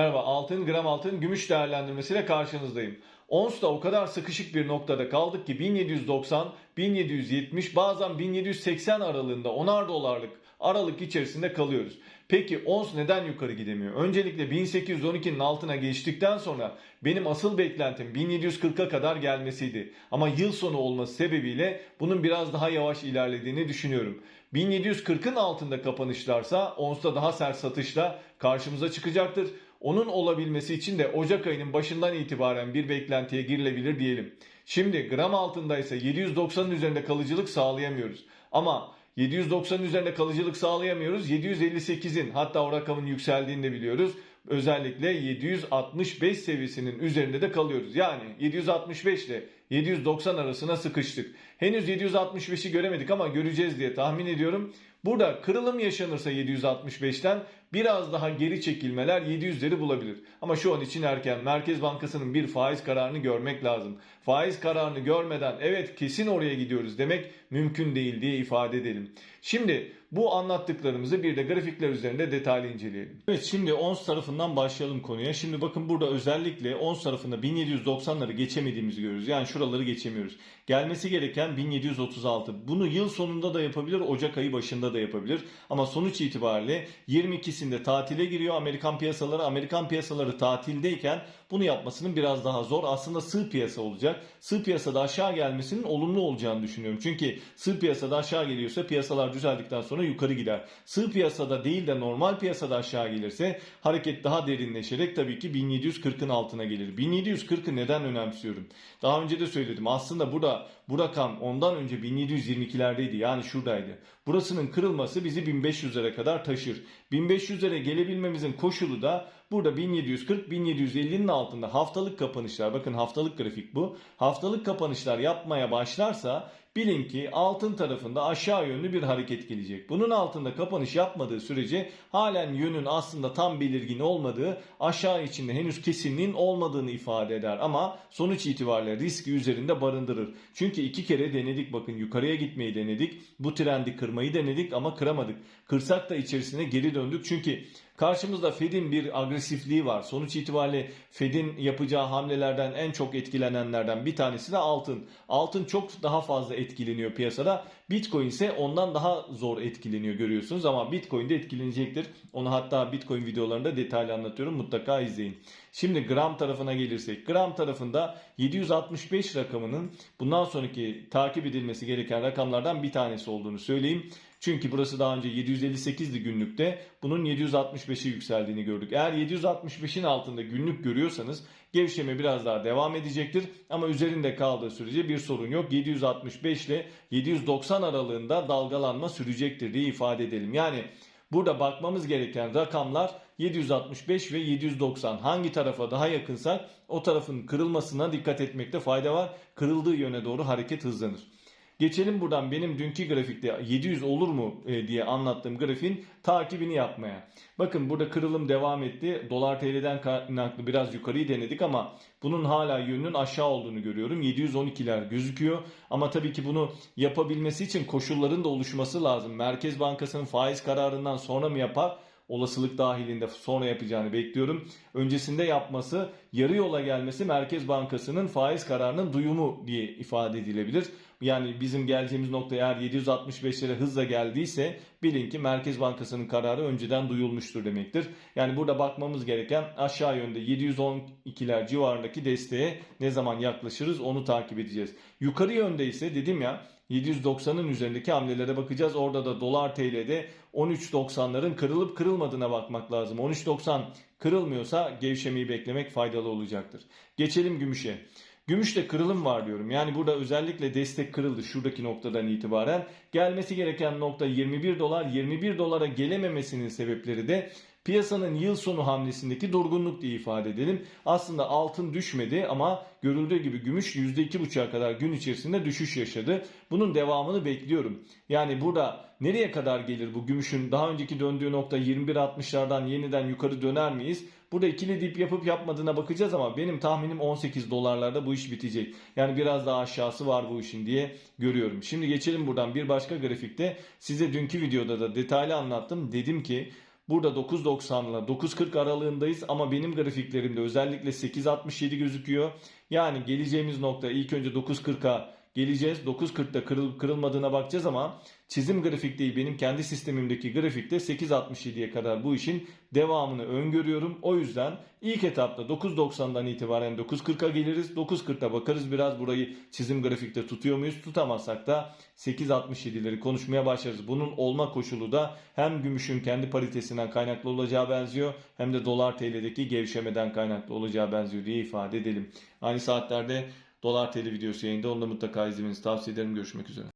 Merhaba, altın, gram altın, gümüş değerlendirmesiyle karşınızdayım. Ons da o kadar sıkışık bir noktada kaldık ki 1790, 1770 bazen 1780 aralığında onar dolarlık aralık içerisinde kalıyoruz. Peki ons neden yukarı gidemiyor? Öncelikle 1812'nin altına geçtikten sonra benim asıl beklentim 1740'a kadar gelmesiydi. Ama yıl sonu olması sebebiyle bunun biraz daha yavaş ilerlediğini düşünüyorum. 1740'ın altında kapanışlarsa onsta daha sert satışla karşımıza çıkacaktır. Onun olabilmesi için de Ocak ayının başından itibaren bir beklentiye girilebilir diyelim. Şimdi gram altındaysa 790'ın üzerinde kalıcılık sağlayamıyoruz. Ama 790'ın üzerinde kalıcılık sağlayamıyoruz. 758'in hatta o rakamın yükseldiğini de biliyoruz. Özellikle 765 seviyesinin üzerinde de kalıyoruz. Yani 765 ile 790 arasına sıkıştık. Henüz 765'i göremedik ama göreceğiz diye tahmin ediyorum. Burada kırılım yaşanırsa 765'ten biraz daha geri çekilmeler 700'leri bulabilir. Ama şu an için erken. Merkez Bankası'nın bir faiz kararını görmek lazım. Faiz kararını görmeden evet kesin oraya gidiyoruz demek mümkün değil diye ifade edelim. Şimdi bu anlattıklarımızı bir de grafikler üzerinde detaylı inceleyelim. Evet şimdi ons tarafından başlayalım konuya. Şimdi bakın burada özellikle ons tarafında 1790'ları geçemediğimizi görüyoruz. Yani şuraları geçemiyoruz. Gelmesi gereken 1736. Bunu yıl sonunda da yapabilir, Ocak ayı başında da yapabilir. Ama sonuç itibariyle 22'sinde tatile giriyor Amerikan piyasaları. Amerikan piyasaları tatildeyken bunu yapmasının biraz daha zor. Aslında sığ piyasa olacak. Sığ piyasada aşağı gelmesinin olumlu olacağını düşünüyorum. Çünkü sığ piyasada aşağı geliyorsa piyasalar düzeldikten sonra yukarı gider. Sığ piyasada değil de normal piyasada aşağı gelirse hareket daha derinleşerek tabii ki 1740'ın altına gelir. 1740'ı neden önemsiyorum? Daha önce de söyledim. Aslında burada bu rakam ondan önce 1722'lerdeydi. Yani şuradaydı. Burasının kırılması bizi 1500'lere kadar taşır. 1500'lere gelebilmemizin koşulu da burada 1740-1750'nin altında haftalık kapanışlar. Bakın haftalık grafik bu. Haftalık kapanışlar yapmaya başlarsa bilin ki altın tarafında aşağı yönlü bir hareket gelecek. Bunun altında kapanış yapmadığı sürece halen yönün aslında tam belirgin olmadığı aşağı içinde henüz kesinliğin olmadığını ifade eder. Ama sonuç itibariyle riski üzerinde barındırır. Çünkü iki kere denedik bakın yukarıya gitmeyi denedik. Bu trendi kırmayı denedik ama kıramadık. Kırsak da içerisine geri döndük. Çünkü Karşımızda Fed'in bir agresifliği var. Sonuç itibariyle Fed'in yapacağı hamlelerden en çok etkilenenlerden bir tanesi de altın. Altın çok daha fazla etkileniyor piyasada. Bitcoin ise ondan daha zor etkileniyor görüyorsunuz ama Bitcoin de etkilenecektir. Onu hatta Bitcoin videolarında detaylı anlatıyorum. Mutlaka izleyin. Şimdi gram tarafına gelirsek. Gram tarafında 765 rakamının bundan sonraki takip edilmesi gereken rakamlardan bir tanesi olduğunu söyleyeyim. Çünkü burası daha önce 758'di günlükte. Bunun 765'e yükseldiğini gördük. Eğer 765'in altında günlük görüyorsanız gevşeme biraz daha devam edecektir. Ama üzerinde kaldığı sürece bir sorun yok. 765 ile 790 aralığında dalgalanma sürecektir diye ifade edelim. Yani Burada bakmamız gereken rakamlar 765 ve 790. Hangi tarafa daha yakınsak o tarafın kırılmasına dikkat etmekte fayda var. Kırıldığı yöne doğru hareket hızlanır. Geçelim buradan benim dünkü grafikte 700 olur mu e, diye anlattığım grafiğin takibini yapmaya. Bakın burada kırılım devam etti. Dolar TL'den kaynaklı biraz yukarıyı denedik ama bunun hala yönünün aşağı olduğunu görüyorum. 712'ler gözüküyor. Ama tabii ki bunu yapabilmesi için koşulların da oluşması lazım. Merkez Bankası'nın faiz kararından sonra mı yapar? Olasılık dahilinde sonra yapacağını bekliyorum. Öncesinde yapması, yarı yola gelmesi Merkez Bankası'nın faiz kararının duyumu diye ifade edilebilir. Yani bizim geleceğimiz nokta eğer 765'lere hızla geldiyse bilin ki Merkez Bankası'nın kararı önceden duyulmuştur demektir. Yani burada bakmamız gereken aşağı yönde 712'ler civarındaki desteğe ne zaman yaklaşırız onu takip edeceğiz. Yukarı yönde ise dedim ya 790'ın üzerindeki hamlelere bakacağız. Orada da dolar TL'de 13.90'ların kırılıp kırılmadığına bakmak lazım. 13.90 kırılmıyorsa gevşemeyi beklemek faydalı olacaktır. Geçelim gümüşe. Gümüşte kırılım var diyorum. Yani burada özellikle destek kırıldı şuradaki noktadan itibaren. Gelmesi gereken nokta 21 dolar. 21 dolara gelememesinin sebepleri de Piyasanın yıl sonu hamlesindeki durgunluk diye ifade edelim. Aslında altın düşmedi ama görüldüğü gibi gümüş %2,5'a kadar gün içerisinde düşüş yaşadı. Bunun devamını bekliyorum. Yani burada nereye kadar gelir bu gümüşün daha önceki döndüğü nokta 21.60'lardan yeniden yukarı döner miyiz? Burada ikili dip yapıp yapmadığına bakacağız ama benim tahminim 18 dolarlarda bu iş bitecek. Yani biraz daha aşağısı var bu işin diye görüyorum. Şimdi geçelim buradan bir başka grafikte. Size dünkü videoda da detaylı anlattım. Dedim ki Burada 9.90 ile 9.40 aralığındayız ama benim grafiklerimde özellikle 8.67 gözüküyor. Yani geleceğimiz nokta ilk önce 9.40'a geleceğiz. 9.40'da kırılıp kırılmadığına bakacağız ama çizim grafik değil benim kendi sistemimdeki grafikte 8.67'ye kadar bu işin devamını öngörüyorum. O yüzden ilk etapta 9.90'dan itibaren 9.40'a geliriz. 9.40'da bakarız biraz burayı çizim grafikte tutuyor muyuz? Tutamazsak da 8.67'leri konuşmaya başlarız. Bunun olma koşulu da hem gümüşün kendi paritesinden kaynaklı olacağı benziyor hem de dolar TL'deki gevşemeden kaynaklı olacağı benziyor diye ifade edelim. Aynı saatlerde Dolar TL videosu yayında. Onu da mutlaka izlemenizi tavsiye ederim. Görüşmek üzere.